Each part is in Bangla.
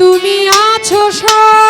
তুমি আছো সব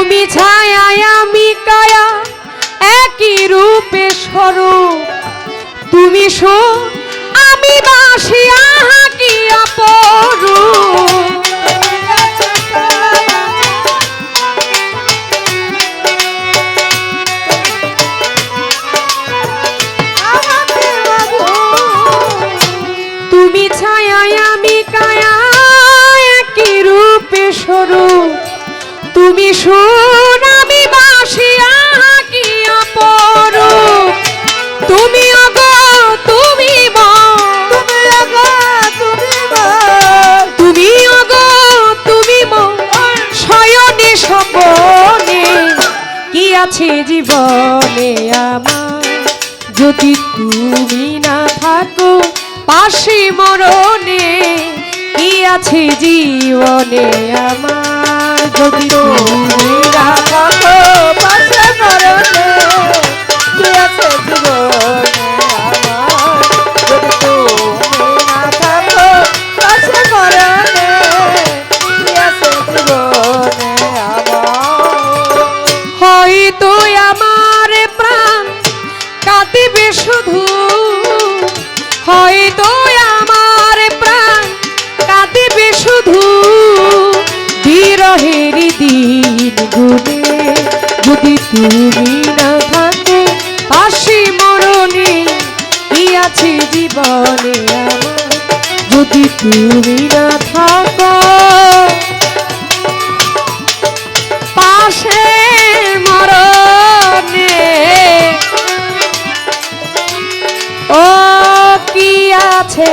তুমি ছায়া আমি কায়া একই রূপে স্বরূপ। তুমি শুন আমি বাসি আহা কি অপরূপ তুমি অগো তুমি তুমি অগো তুমি মো। শয়নে স্বপনে কি আছে জীবনে আমার? যদি তুমি না থাকো পাশে মরণে কি আছে জীবনে আমার? যদি তুমি না পাশে হয়তো বিরহের দিন গুনে যদি তুমি না থাকো পাশে মরণে, কি জীবনে যদি তুমি না থাকো, পাশে মরণে, ও কি আছে